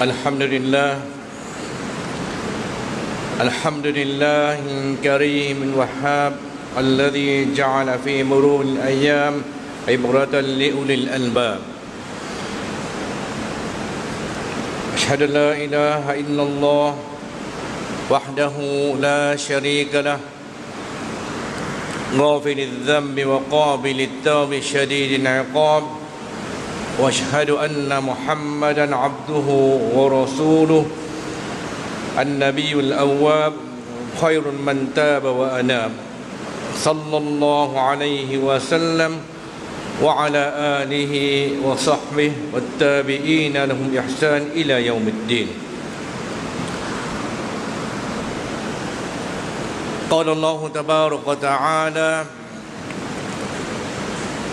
Alhamdulillah. Alhamdulillah Karim Wahab Alladhi ja'ala fi murul ayam Ibratan li'ulil albab. Ashadu la ilaha illallah Wahdahu la sharika lah. Ghafil al-zambi wa qabil al-tawbi Shadidin iqab. al واشهد ان محمدا عبده ورسوله النبي الأواب خير من تاب وأناب. صلى الله عليه وسلم وعلى آله وصحبه والتابعين لهم احسان إلى يوم الدين. قال الله تبارك وتعالى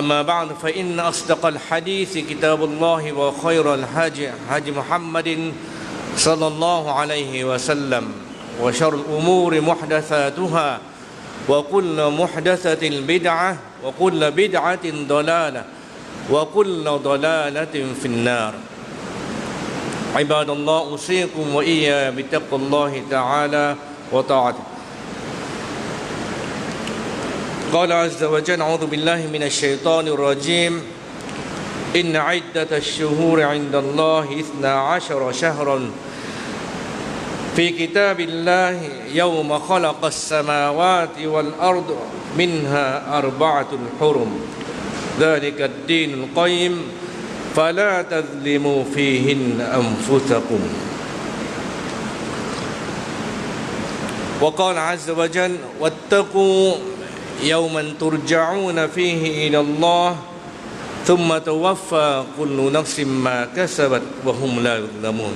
أما بعد فإن أصدق الحديث كتاب الله وخير الهدي هدي محمد صلى الله عليه وسلم وشر الأمور محدثاتها وكل محدثة بدعة وكل بدعة ضلالة وكل ضلالة في النار. عباد الله أوصيكم وإياي بتقوى الله تعالى وطاعته. قال عز وجل أعوذ بالله من الشيطان الرجيم. إن عدة الشهور عند الله إثنا عشر شهرا. في كتاب الله يوم خلق السماوات والأرض منها أربعة حرم. ذلك الدين القيم. فلا تظلموا فيهن أنفسكم. وقال عز وجل واتقوا يوما ترجعون فيه إلى الله ثم توفى كل نفس ما كسبت وهم لا يظلمون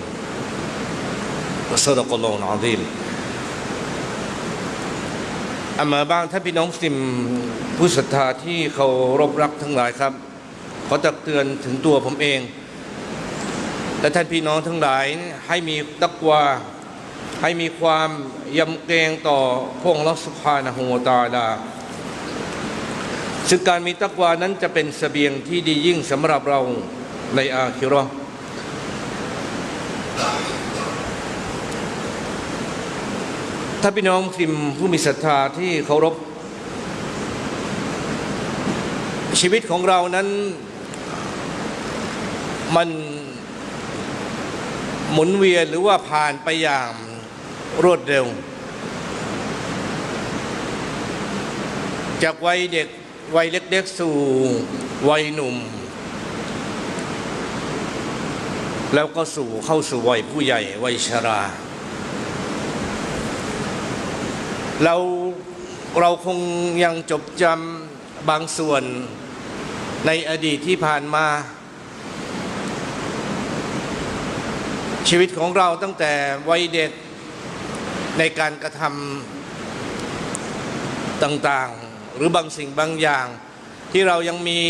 وصدق الله العظيم อามาบ้างท่านพี่น้องมุสลิมผู้ศรัทธาที่เขารบรักทั้งหลายครับขอตักเตือนถึงตัวผมเอง และท่านพี่น้องทั้งหลายให้มีตักวาให้มีความยำเกรงต่อพระองค์ลอสุภานะฮูวะตะอาลา ซึ่งการมีตักวานั้นจะเป็นสเสบียงที่ดียิ่งสำหรับเราในอาคิราะห์ถ้าพี่น้องทิมผู้มีศรัทธาที่เคารพ ชีวิตของเรานั้นมันหมุนเวียนหรือว่าผ่านไปอย่างรวดเร็ว จากวัยเด็ก วัยเล็กๆสู่วัยหนุ่ม แล้วก็สู่เข้าสู่วัยผู้ใหญ่วัยชรา เราเราคงยังจดจำบางส่วนในอดีตที่ผ่านมา ชีวิตของเราตั้งแต่วัยเด็กในการกระทำต่างๆ หรือบางสิ่งบางอย่าง ที่เรายังมี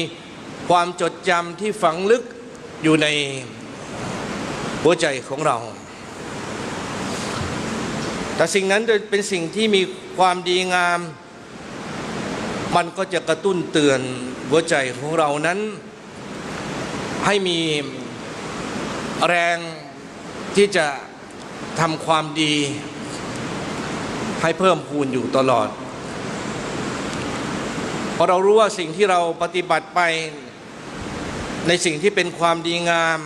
ความจดจำที่ฝังลึกอยู่ในหัวใจของเรา แต่สิ่งนั้นเป็นสิ่งที่มีความดีงาม มันก็จะกระตุ้นเตือนหัวใจของเรานั้น ให้มีแรงที่จะทำความดีให้เพิ่มพูนอยู่ตลอด พราะเรารู้ว่าสิ่งที่เราปฏิบัติไปในสิ่งที่เป็นความดีงาม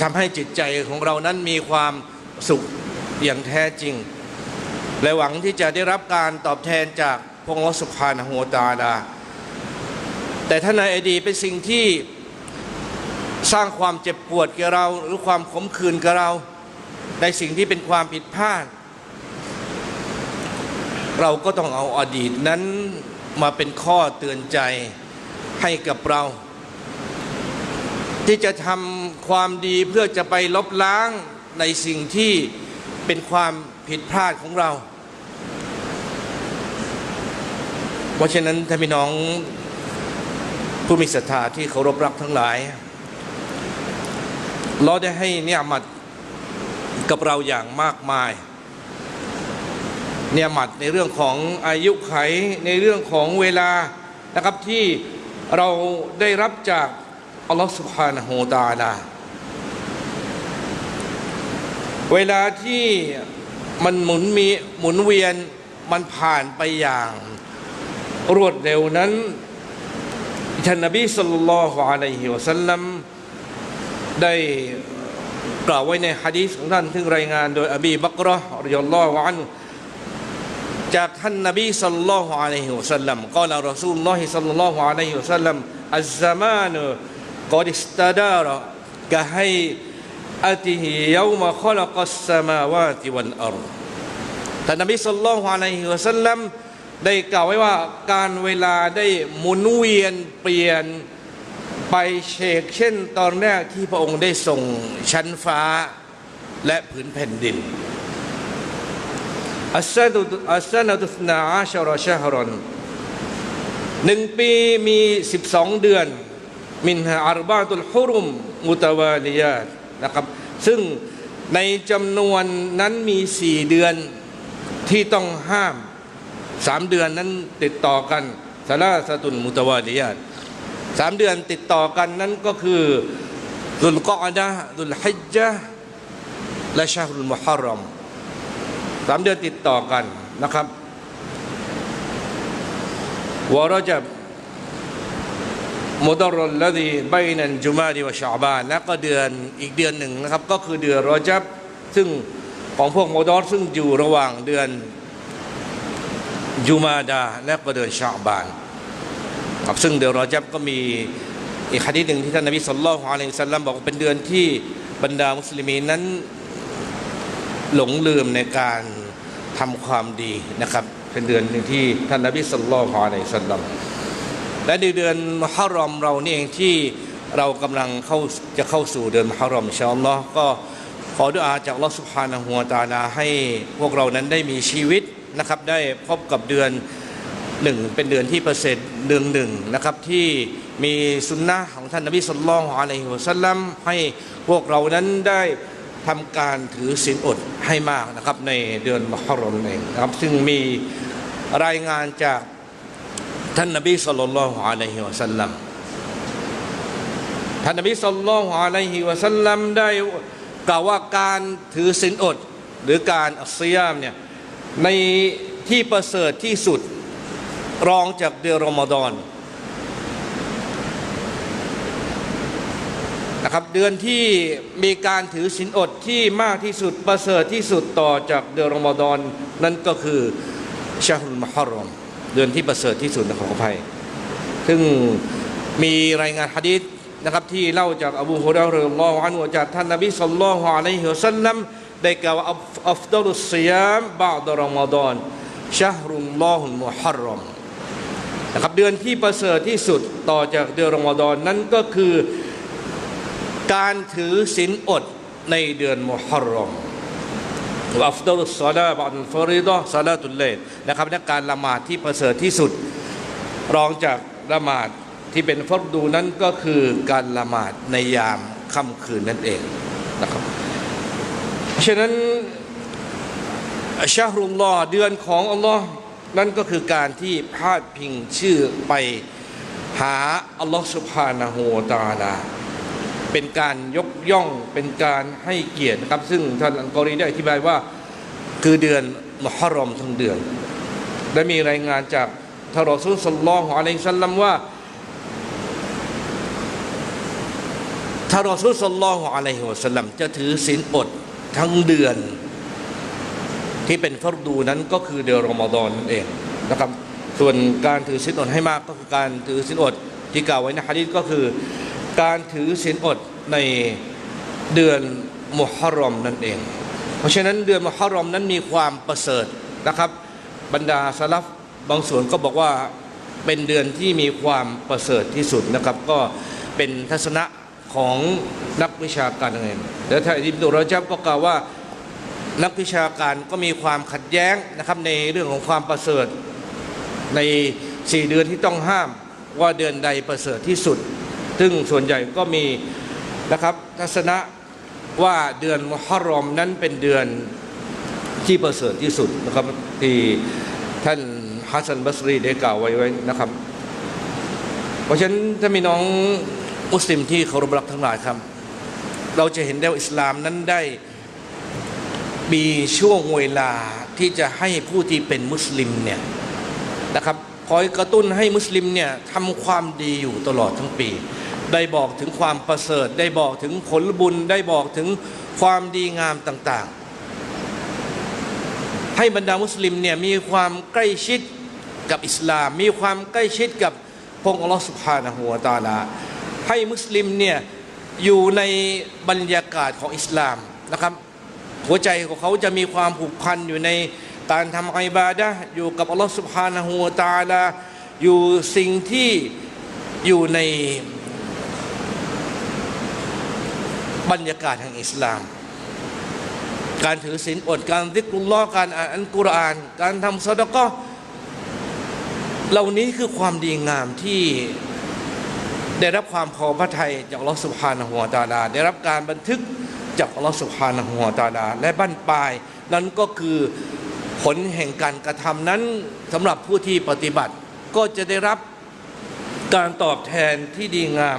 ทำให้จิตใจของเรานั้นมีความสุขอย่างแท้จริง และหวังที่จะได้รับการตอบแทนจากพระองค์สุภานะฮูวตาลาแต่ถ้านในอดีตเป็นสิ่งที่สร้างความเจ็บปวดแก่เราหรือความขมขื่นแก่เรา ในสิ่งที่เป็นความผิดพลาด เราก็ต้องเอาอดีตนั้น มาเป็นข้อเตือนใจให้กับเรา ที่จะทำความดีเพื่อจะไปลบล้างในสิ่งที่เป็นความผิดพลาดของเรา เพราะฉะนั้นท่านพี่น้องผู้มีศรัทธาที่เคารพรักทั้งหลาย เราได้ให้เนี่ยมัดกับเราอย่างมากมาย เนี่ยหมัดในเรื่องของอายุไขในเรื่องของเวลานะครับที่เราได้รับจากอัลลอฮฺสุบฮานะฮูตาลาเวลาที่มันหมุนมีหมุนเวียนมันผ่านไปอย่างรวดเร็วนั้นท่านนบีสุลต่านละฮ์อะลัยฮิวสัลลัมได้กล่าวไว้ในฮะดีษของท่านซึ่งรายงานโดยอบีบักรอฮ์รยลลอฮ์อัน จากท่านนบีสัลลัลลอฮุอะลัยฮิวสัลลัมกล่าวรอซูลลอฮิสัลลัลลอฮุอะลัยฮิวสัลลัมอัลซามานุกอดิสตาดาระกะให้อาติฮิยามาขลักัสสมาวาติวัลอัรท่านนบีสัลลัลลอฮุอะลัยฮิวสัลลัมได้กล่าวไว้ว่าการเวลาได้หมุนเวียนเปลี่ยนไปเชกเช่นตอนแรกที่พระองค์ได้ส่งชั้นฟ้าและผืนแผ่นดิน อัสซานุอัสซานุตุสนาอาชรอชะฮรอนหนึ่งปีมี12เดือน มินฮาอารบาตุลฮุรุมมุตวาลียาตนะครับซึ่งในจำนวนนั้นมีสี่เดือนที่ต้องห้ามสามเดือนนั้นติดต่อกันสาราสตุนมุตวาลียาตสามเดือนติดต่อกันนั้นก็คือดุลกอดะดุลฮิจญะห์และชาฮุลมุฮัรรอม สามเดือนติดต่อกันนะครับวรจับมุดรลลดีบนันจุมาดีวะชาบานและก็เดือนอีกเดือนหนึ่งนะครับ ก็คือเดือนรอจับซึ่งของพวกมุดรซึ่งอยู่ระหว่างเดือนจุมาดาและก็เดือนชาบานครับซึ่งเดือนรอจับก็มีอีกคดีหนึ่งที่ท่านนบีสุลต่านอะลัยฮิสสัลลัมบอกว่าเป็นเดือนที่บรรดามุสลิมีนั้น หลงลืมในการทำความดีนะครับ เป็นเดือนหนึ่งที่ท่านนบีสุลต่านฮในสัลลัมและในเดือนมารอมเรานี่เองที่เรากำลังเข้าจะเข้าสู่เดือนมารอมชาอัลลอฮ์ก็ขอดุอาจากลอสุภานะหัวตานาให้พวกเรานั้นได้มีชีวิตนะครับ ได้พบกับเดือนหนึ่งเป็นเดือนที่ประเสริฐเดือนหนึ่งนะครับที่มีสุนนะของท่านนบีสุลต่านในลัวสัลลัมให้พวกเรานั้นได้ ทำการถือศีลอดให้มากนะครับ ในเดือนมหรมเองนะครับ ซึ่งมีรายงานจากท่านนบีสุลต่านอะลัยฮิวะสัลลัมท่านนบีสุลต่านอะลัยฮิวะสัลลัมได้กล่าวว่าการถือศีลอด หรือการอัศยามเนี่ยในที่ประเสริฐที่สุดรองจากเดือนรอมฎอน นะครับเดือนที่มีการถือศีลอดที่มากที่สุดประเสริฐที่สุดต่อจากเดือนรอมฎอนนั่นก็คือชาฮุลมหรอมเดือนที่ประเสริฐที่สุดนะขออภัยซึ่งมีรายงานฮะดีษนะครับที่เล่าจากอบูฮุรเราะห์รดิลลอฮุอันฮุจากท่านนบีศ็อลลัลลอฮุอะลัยฮิวะซัลลัมได้กล่าวว่าอัฟดัลุสซิยามบะดะรอมฎอนชาฮรุลลอฮุลมุฮัรรอมนะครับเดือนที่ประเสริฐที่สุดต่อจากเดือนรอมฎอนนั้นก็คือ การถือศีลอดในเดือนมุฮัรรอมอัฟดลุสซาลาบันฟริดะซาลาตุลเลนนะครับในการละหมาดที่ประเสริฐที่สุด รองจากละหมาดที่เป็นฟัรดูนั้นก็คือการละหมาดในยามค่ำคืนนั่นเองนะครับฉะนั้นชาฮรุลลอฮ์เดือนของอัลลอฮ์นั่นก็คือการที่พาดพิงชื่อไปหาอัลลอฮ์สุบฮานะฮูวตาลา เป็นการยกย่องเป็นการให้เกียรตินะครับ ซึ่งท่านอันกอรีได้อธิบายว่าคือเดือนมุฮัรรอมทั้งเดือนและมีรายงานจากทารอซูสลลัลลอฮุอะลัยฮิวะสัลลัมว่าทารอซูสลลัลลอฮุอะลัยฮิวสัลลัมจะถือศีลอดทั้งเดือน ที่เป็นฟัรดูนั้นก็คือเดือนรอมฎอนนั่นเองนะครับส่วนการถือศีลอดให้มากก็คือการถือศีลอดที่กล่าวไว้ในฮะดีษก็คือ การถือศีลอดในเดือนมุฮัรรอมนั่นเอง เพราะฉะนั้นเดือนมุฮัรรอมนั้นมีความประเสริฐนะครับ บรรดาสลับบางส่วนก็บอกว่าเป็นเดือนที่มีความประเสริฐที่สุดนะครับ ก็เป็นทัศนะของนักวิชาการเองแล้วท่านอิบนุรจับก็กล่าวว่านักวิชาการก็มีความขัดแย้งนะครับในเรื่องของความประเสริฐในสี่เดือนที่ต้องห้ามว่าเดือนใดประเสริฐที่สุด ซึ่งส่วนใหญ่ก็มีนะครับทัศนะว่าเดือนมุฮัรรอมนั้นเป็นเดือนที่ประเสริฐที่สุดนะครับที่ท่านฮัสซันบัสรีได้กล่าวไว้ไว้นะครับ เพราะฉะนั้นถ้ามีน้องมุสลิมที่เคารพรักทั้งหลายครับ เราจะเห็นได้ว่าอิสลามนั้นได้มีช่วงเวลาที่จะให้ผู้ที่เป็นมุสลิมเนี่ยนะครับคอยกระตุ้นให้มุสลิมเนี่ยทำความดีอยู่ตลอดทั้งปี ได้บอกถึงความประเสริฐ ได้บอกถึงผลบุญ ได้บอกถึงความดีงามต่างๆ ให้บรรดามุสลิมเนี่ยมีความใกล้ชิดกับอิสลาม มีความใกล้ชิดกับพงศ์อัลลอฮฺสุบฮานะหัวตาลาให้มุสลิมเนี่ยอยู่ในบรรยากาศของอิสลามนะครับ หัวใจของเขาจะมีความผูกพันอยู่ในการทำอิบาดะอยู่กับอัลลอฮฺสุบฮานะหัวตาลาอยู่สิ่งที่อยู่ใน บรรยากาศแห่งอิสลาม การถือศีลอดการดิกรุลลอการอ่านอัลกุรอาน การทำซาดก็เหล่านี้คือความดีงามที่ได้รับความพอพระทัยจากลอสุภานหัวตาดาได้รับการบันทึกจากลอสุภานหัวตาดาและบั้นปลาย นั้นก็คือผลแห่งการกระทำนั้นสำหรับผู้ที่ปฏิบัติก็จะได้รับการตอบแทนที่ดีงาม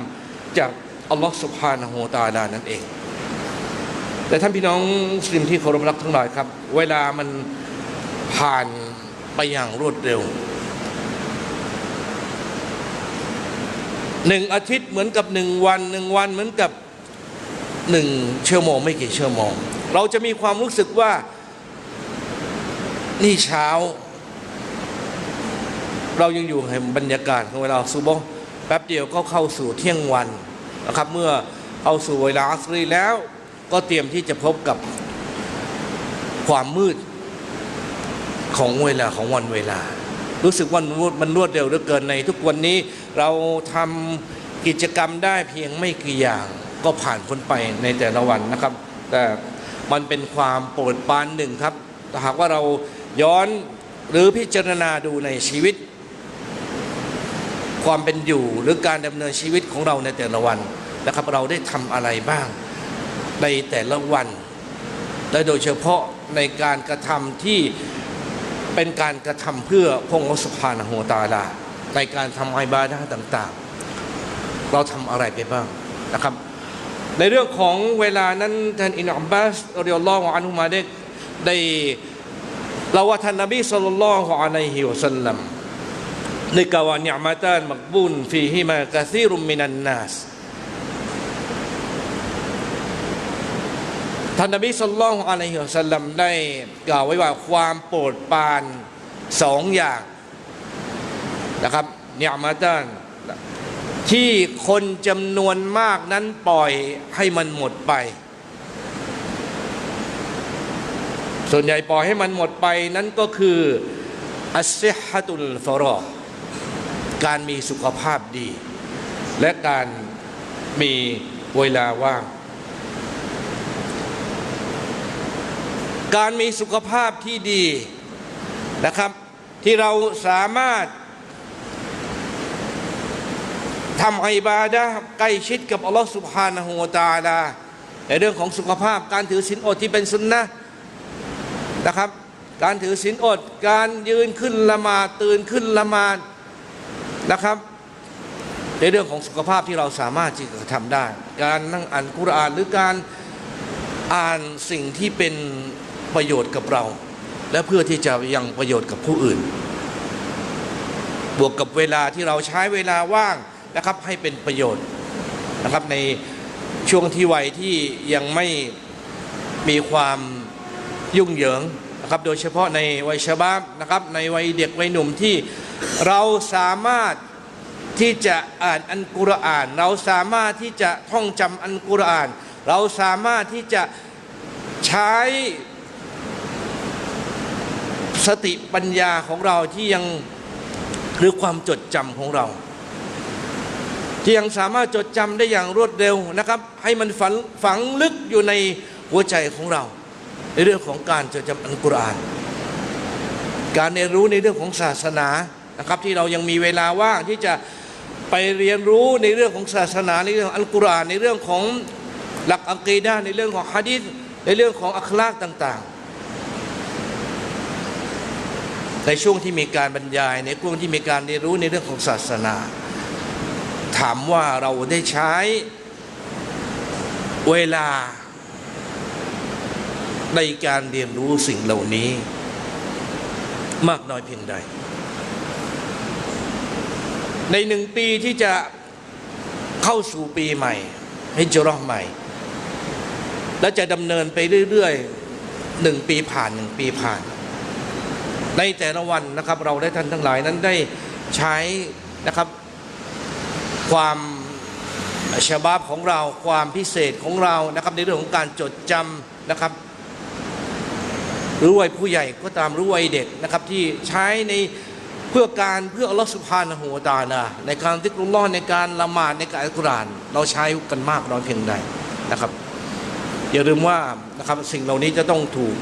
จาก อัลลอฮฺสุบฮานะฮูตาลานั่นเอง แต่ท่านพี่น้องสลิมที่เคารพรักทั้งหลายครับ เวลามันผ่านไปอย่างรวดเร็วหนึ่งอาทิตย์เหมือนกับหนึ่งวันหนึ่งวันเหมือนกับหนึ่งชั่วโมงไม่กี่ชั่วโมง เราจะมีความรู้สึกว่านี่เช้า เรายังอยู่ในบรรยากาศของเวลาซูโบฮ์แป๊บเดียวก็เข้าสู่เที่ยงวัน นะครับ เมื่อเข้าสู่เวลาอัสรีแล้วก็เตรียมที่จะพบกับความมืดของเวลาของวันเวลา รู้สึกว่ามันรวดมันรวดเร็วเหลือเกินในทุกวันนี้เราทำกิจกรรมได้เพียงไม่กี่อย่างก็ผ่านพ้นไปในแต่ละวันนะครับ แต่มันเป็นความโปรดปานหนึ่งครับหากว่าเราย้อนหรือพิจารณาดูในชีวิต ความเป็นอยู่ หรือการดำเนินชีวิตของเราในแต่ละวันนะครับ เราได้ทำอะไรบ้างในแต่ละวันและโดยเฉพาะในการกระทำที่เป็นการกระทำเพื่อพงค์สุภานะโฮตาลาในการทำอิบาดะห์ต่างๆ เราทำอะไรไปบ้างนะครับ ในเรื่องของเวลานั้นท่านอินอับบาสรอยัลลอฮุอันฮุมาได้ได้เราว่าท่านนบีสุลต่านละฮ์อะลัยฮิวสัลลัม ในกาวานิมะตานมักบุนฟีฮิมากะซีรุมมินันนัสท่านนบีสุลต่านอะลัยฮิวสัลลัมได้กล่าวไว้ว่าความโปรดปรานสองอย่างนะครับนิมะตานที่คนจำนวนมากนั้นปล่อยให้มันหมดไป ส่วนใหญ่ปล่อยให้มันหมดไปนั้นก็คืออัสซิฮะตุลฟรอก การมีสุขภาพดี และการมีเวลาว่าง การมีสุขภาพที่ดีนะครับ ที่เราสามารถทำอิบาดะใกล้ชิดกับอัลลอฮฺสุบฮานะฮูตาลาในเรื่องของสุขภาพการถือศีลอดที่เป็นสุนนะนะครับ การถือศีลอด การยืนขึ้นละมาตื่นขึ้นละมาน นะครับ ในเรื่องของสุขภาพที่เราสามารถที่จะทำได้ การนั่งอ่านกุรอานหรือการอ่านสิ่งที่เป็นประโยชน์กับเรา และเพื่อที่จะยังประโยชน์กับผู้อื่น บวกกับเวลาที่เราใช้เวลาว่างนะครับให้เป็นประโยชน์นะครับในช่วงที่วัยที่ยังไม่มีความยุ่งเหยิงนะครับโดยเฉพาะในวัยชบาบนะครับในวัยเด็กวัยหนุ่มที่ เราสามารถที่จะอ่านอันกุรอาน เราสามารถที่จะท่องจำอันกุรอาน เราสามารถที่จะใช้สติปัญญาของเราที่ยังหรือความจดจำของเรา ที่ยังสามารถจดจำได้อย่างรวดเร็วนะครับ ให้มันฝังฝังลึกอยู่ในหัวใจของเรา ในเรื่องของการจดจำอัลกุรอาน การเรียนรู้ในเรื่องของศาสนา นะครับที่เรายังมีเวลาว่างที่จะไปเรียนรู้ในเรื่องของศาสนาในเรื่องอัลกุรอานในเรื่องของหลักอักีดะห์ในเรื่องของฮะดีษในเรื่องของอัคลากต่าง ๆ ในช่วงที่มีการบรรยาย ในช่วงที่มีการเรียนรู้ในเรื่องของศาสนา ถามว่าเราได้ใช้เวลาในการเรียนรู้สิ่งเหล่านี้ มากน้อยเพียงใด ในหนึ่งปีที่จะเข้าสู่ปีใหม่ให้จรอห์ใหม่ และจะดำเนินไปเรื่อยๆหนึ่งปีผ่านหนึ่งปีผ่าน ในแต่ละวันนะครับ เราได้ท่านทั้งหลายนั้นได้ใช้นะครับ ความฉบับของเราความพิเศษของเรานะครับ ในเรื่องของการจดจำนะครับรือวัยผู้ใหญ่ก็ตามรือวัยเด็กนะครับที่ใช้ใน พื่อการเพื่ออัลลอฮฺสุบฮานะฮูวะตะอาลาในการติกรุลลอฮ์ในการละหมาดในการอัลกุรอาน เราใช้กันมากน้อยเพียงใดนะครับ อย่าลืมว่านะครับสิ่งเหล่านี้จะต้องถูก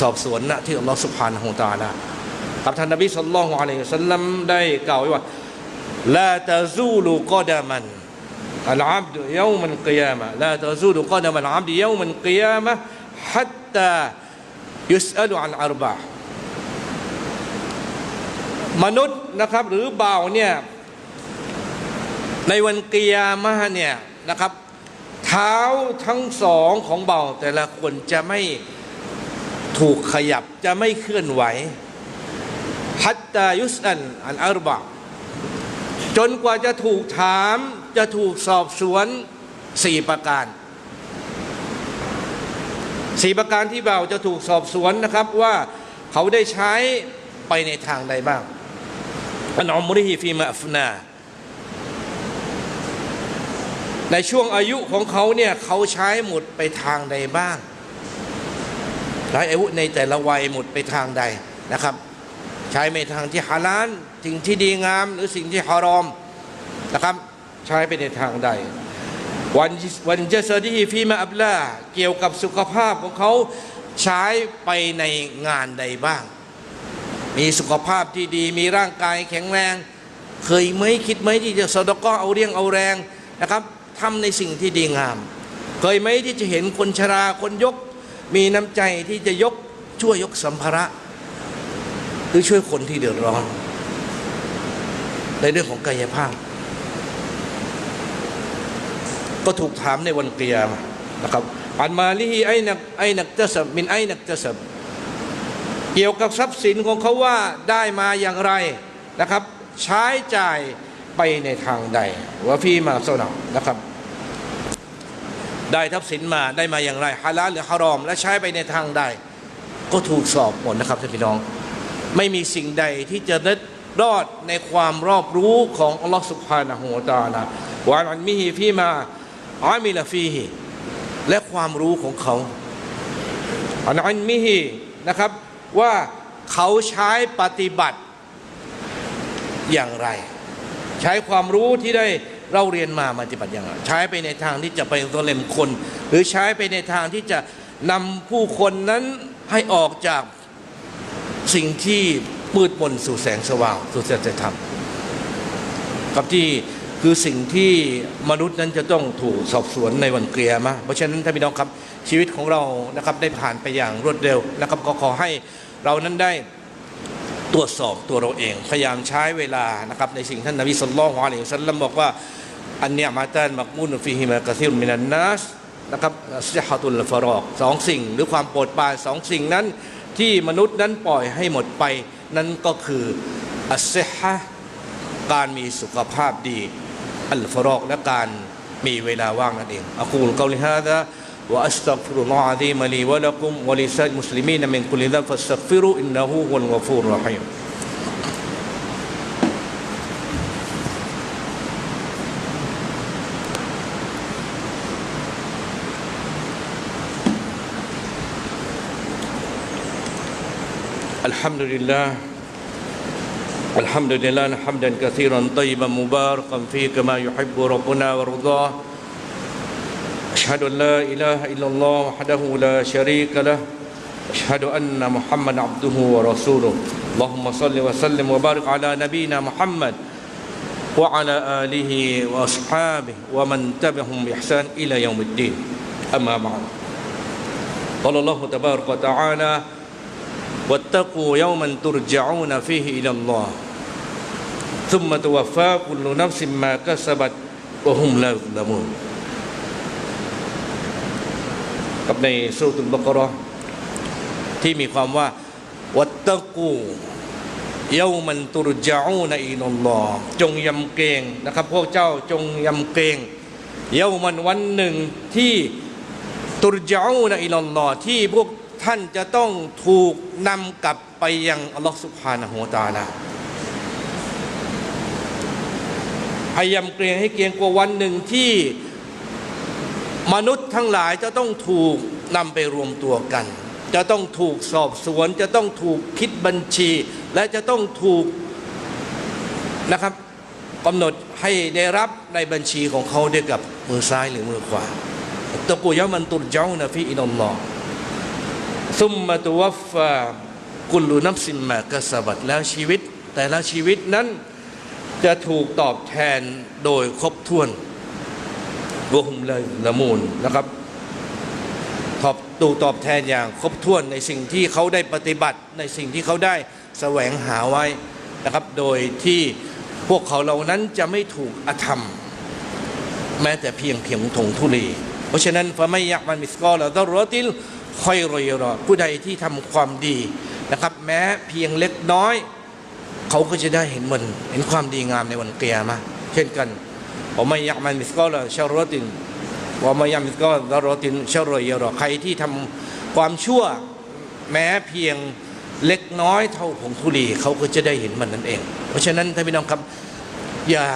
สอบสวนณที่อัลลอฮฺสุบฮานะฮูวะตะอาลากับท่านนบีสัลลัลลอฮุอะลัยฮิวะสัลลัมได้กล่าวไว้ว่า لا تزول قدما العبد يوم القيامة لا تزول قدم العبد يوم القيامة حتى يسأل عن أربع มนุษย์นะครับหรือเบาเนี่ยในวันกิยามะห์เนี่ยนะครับเท้าทั้งสองของเบาแต่ละคนจะไม่ถูกขยับจะไม่เคลื่อนไหวฮัตตายุสอันอันอารบะจนกว่าจะถูกถามจะถูกสอบสวนสี่ประการสี่ประการที่เบาจะถูกสอบสวนนะครับว่าเขาได้ใช้ไปในทางใดบ้าง อันอมริฮิฟีมาอฟนา ในช่วงอายุของเขาเนี่ยเขาใช้หมดไปทางใดบ้างใช้อายุในแต่ละวัยหมดไปทางใดนะครับ ใช้ในทางที่ฮาลาลสิ่งที่ดีงาม หรือสิ่งที่ฮารอมนะครับ ใช้ไปในทางใดวันวันเจสดีฟีมาอับลาเกี่ยวกับสุขภาพของเขาใช้ไปในงานใดบ้าง มีสุขภาพที่ดี มีร่างกายแข็งแรง เคยไหมคิดไหมที่จะสะดอกก็เอาเรี่ยงเอาแรงนะครับทำในสิ่งที่ดีงาม เคยไหมที่จะเห็นคนชราคนยก มีน้ำใจที่จะยกช่วยยกสัมภาระ หรือช่วยคนที่เดือดร้อน ในเรื่องของกายภาพ ก็ถูกถามในวันเกียรมานะครับอันมาลิฮีไอ้นักไอ้นักจะสับมินไอ้นักจะสับ เกี่ยวกับทรัพย์สินของเขาว่าได้มาอย่างไรนะครับ ใช้จ่ายไปในทางใดว่าพี่มาสนับนะครับ ได้ทรัพย์สินมาได้มาอย่างไรฮาลาลหรือฮารอม และใช้ไปในทางใด ก็ถูกสอบหมดนะครับท่านพี่น้อง ไม่มีสิ่งใดที่จะได้รอดในความรอบรู้ของอัลลอฮฺสุบฮานะฮูวตะอาลาวะอันมิฮิฟีมาอามิลฟีฮิและความรู้ของเขาอันอันมิฮินะครับ ว่าเขาใช้ปฏิบัติอย่างไร ใช้ความรู้ที่ได้เราเรียนมาปฏิบัติอย่างไรใช้ไปในทางที่จะไปตัวเล็มคน หรือใช้ไปในทางที่จะนำผู้คนนั้นให้ออกจากสิ่งที่มืดมนสู่แสงสว่างสู่สัจธรรมกับที่ คือสิ่งที่มนุษย์นั้นจะต้องถูกสอบสวนในวันเกลียมะเพราะฉะนั้นท่านพี่น้องครับชีวิตของเรานะครับได้ผ่านไปอย่างรวดเร็วนะครับก็ขอให้เรานั้นได้ตรวจสอบตัวเราเอง พยายามใช้เวลานะครับในสิ่งท่านนบีสุลต่านละฮ์อะลัยฮิวะสัลลัมบอกว่าอันเนี้ยมาตันมักมุนฟิฮิมะกะซิรมินันนัสนะครับซิฮะตุลฟารอกสองสิ่ง หรือความโปรดปรานสองสิ่งนั้น ที่มนุษย์นั้นปล่อยให้หมดไป นั่นก็คืออัสซิฮะการมีสุขภาพดี حل فراغ لكان مي ولا وان أقول قولي هذا وأستغفر الله العظيم لي ولكم ولسائر المسلمين من كل ذنب فاستغفروا إنه هو الغفور الرحيم. الحمد لله الحمد لله حمدا كثيرا طيبا مباركا فيه كما يحب ربنا ورضاه أشهد أن لا إله إلا الله وحده لا شريك له. أشهد أن محمد عبده ورسوله. اللهم صل وسلم وبارك على نبينا محمد وعلى آله وأصحابه ومن تبعهم بإحسان إلى يوم الدين. أما بعد. قال الله تبارك وتعالى วัตตะกูยามันตุรจาอูนฟิฮิอิลลอฮ์ซุมมาตัวฟากุลูนับสิมมากะสบัดอุมลาละมุนกับในสุตุลบกรอที่มีความว่าวัตตะกูเยาวมันตุรจาอูนอิลลอฮ์จงยำเกรงนะครับ พวกเจ้าจงยำเกรงเยาวมันวันหนึ่งที่ตุรจาอูนอิลลอฮ์ที่พวก ท่านจะต้องถูกนำกลับไปยังอัลลอฮ์สุบฮานะฮูวตาลาให้ยำเกรงให้เกรงกว่าวันหนึ่งที่มนุษย์ทั้งหลายจะต้องถูกนำไปรวมตัวกัน จะต้องถูกสอบสวน จะต้องถูกคิดบัญชี และจะต้องถูกนะครับกำหนดให้ได้รับในบัญชีของเขาด้วยกับมือซ้ายหรือมือขวาตะกูยมันตุรเจ้านะฟีอินอัลลอฮ์ ซุมมาตุวฟฟากุลูนับสิมมากสบัดแล้วชีวิต แต่ละชีวิตนั้นจะถูกตอบแทนโดยครบถ้วนวะฮุมเลยละมูลนะครับตอบตูตอบแทนอย่างครบถ้วนในสิ่งที่เขาได้ปฏิบัติในสิ่งที่เขาได้แสวงหาไว้นะครับ โดยที่พวกเขาเหล่านั้นจะไม่ถูกอธรรม แม้แต่เพียงเพียงถงทุลี เพราะฉะนั้นฟะไม่ยักมันมิสกอลดรอติล คอยรอยรอผู้ใดที่ทำความดีนะครับ แม้เพียงเล็กน้อย เขาก็จะได้เห็นมันเห็นความดีงามในวันเกียร์มาเช่นกันว่าไม่ยักมันมิสกอลชารตินว่าไม่ยักมิสกอลดารตินชารอยรอใครที่ทำความชั่ว แม้เพียงเล็กน้อยเท่าผงธุลีเขาก็จะได้เห็นมันนั่นเอง เพราะฉะนั้นท่านพี่น้องครับอย่า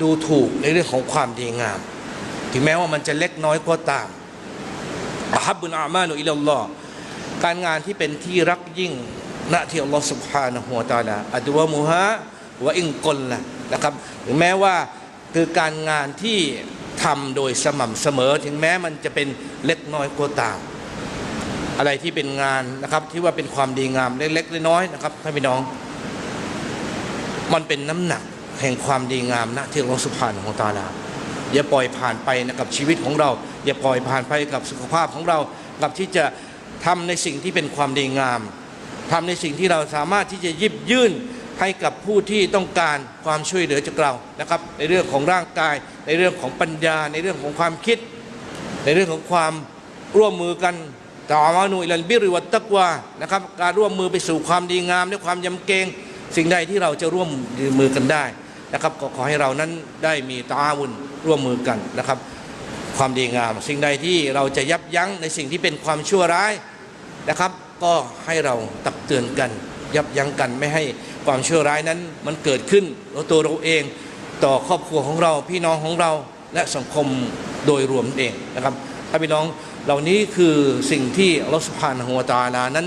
ดูถูกในเรื่องของความดีงาม ถึงแม้ว่ามันจะเล็กน้อยก็ตาม อัฮับบุญอามานุอิลลอฮ์การงานที่เป็นที่รักยิ่งณที่อัลลอฮ์ سبحانه และ تعالى อัดวะมุฮะวะอิงกลละนะครับถึงแม้ว่าคือการงานที่ทำโดยสม่ำเสมอ ถึงแม้มันจะเป็นเล็กน้อยก็ตาม อะไรที่เป็นงานนะครับที่ว่าเป็นความดีงามเล็กๆน้อยๆนะครับท่านพี่น้อง มันเป็นน้ำหนักแห่งความดีงามนะที่อัลลอฮ์สุภาณข อย่าปล่อยผ่านไปนะกับชีวิตของเรา อย่าปล่อยผ่านไปกับสุขภาพของเรา กับที่จะทำในสิ่งที่เป็นความดีงามทำในสิ่งที่เราสามารถที่จะยิบยื่นให้กับผู้ที่ต้องการความช่วยเหลือจากเรานะครับ ในเรื่องของร่างกาย ในเรื่องของปัญญา ในเรื่องของความคิด ในเรื่องของความร่วมมือกันตามานุอิลันบิริวัตตักวานะครับ การร่วมมือไปสู่ความดีงามและความยำเกรงสิ่งใดที่เราจะร่วมมือกันได้ นะครับก็ขอให้เรานั้นได้มีตาวุ่นร่วมมือกันนะครับ ความดีงาม สิ่งใดที่เราจะยับยั้งในสิ่งที่เป็นความชั่วร้ายนะครับ ก็ให้เราตักเตือนกัน ยับยั้งกันไม่ให้ความชั่วร้ายนั้นมันเกิดขึ้นต่อตัวเราเอง ต่อครอบครัวของเราพี่น้องของเราและสังคมโดยรวมเองนะครับถ้าพี่น้องเหล่านี้คือสิ่งที่อัลลอฮฺสุบฮานะฮูวะตาลานั้น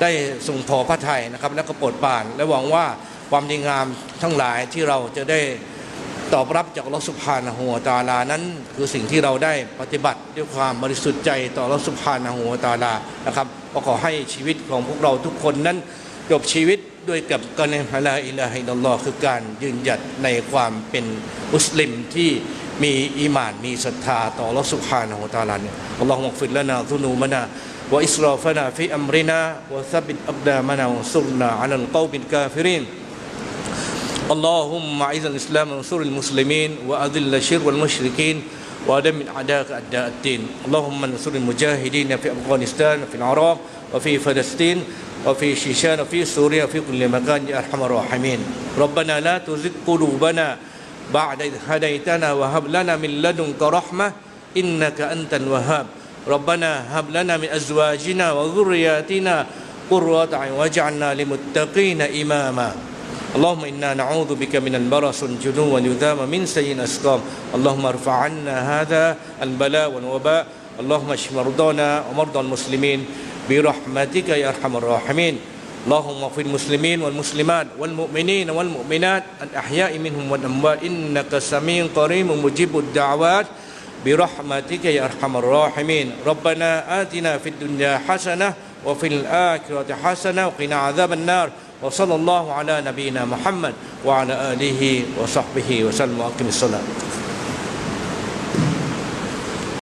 ได้ทรงพอพระทัยนะครับ และก็โปรดปรานและหวังว่า ความดีงามทั้งหลายที่เราจะได้ตอบรับจากอัลลอฮฺสุบฮานะฮูวะตะอาลานั้น คือสิ่งที่เราได้ปฏิบัติด้วยความบริสุทธิ์ใจต่ออัลลอฮฺสุบฮานะฮูวะตะอาลานะครับก็ขอให้ชีวิตของพวกเราทุกคนนั้นจบชีวิตด้วยกับการฮะลาอิลาฮิลลอฮ์คือการยืนหยัดในความเป็นมุสลิมที่มีอีหมานมีศรัทธาต่ออัลลอฮฺสุบฮานะฮูวะตะอาลาเนี่ยอัลลอฮฺมักฟิรละนาซุนูมะนา وإسرافنا في أمرنا وثبت أقدامنا وانصرنا على القوم الكافرين اللهم أعز الإسلام وانصر المسلمين وأذل الشرك والمشركين ودمر أعداءك أعداء الدين. اللهم انصر المجاهدين في أفغانستان وفي العراق وفي فلسطين وفي شيشان وفي سوريا وفي كل مكان يا أرحم الراحمين. ربنا لا تزغ قلوبنا بعد إذ هديتنا وهب لنا من لدنك رحمة إنك أنت الوهاب. ربنا هب لنا من أزواجنا وذرياتنا قرة أعين واجعلنا للمتقين إماما. اللهم إنا نعوذ بك من البرص والجنون واليذام من سيء الأسقام. اللهم ارفع عنا هذا البلاء والوباء. اللهم اشف مرضانا ومرضى المسلمين برحمتك يا أرحم الراحمين. اللهم اغفر المسلمين والمسلمات والمؤمنين والمؤمنات الأحياء منهم والأموات. إنك سميع قريب مجيب الدعوات. برحمتك يا أرحم الراحمين. ربنا آتنا في الدنيا حسنة وفي الآخرة حسنة وقنا عذاب النار. وصلى الله على نبينا محمد وعلى آله وصحبه وسلم. وأقم الصلاة.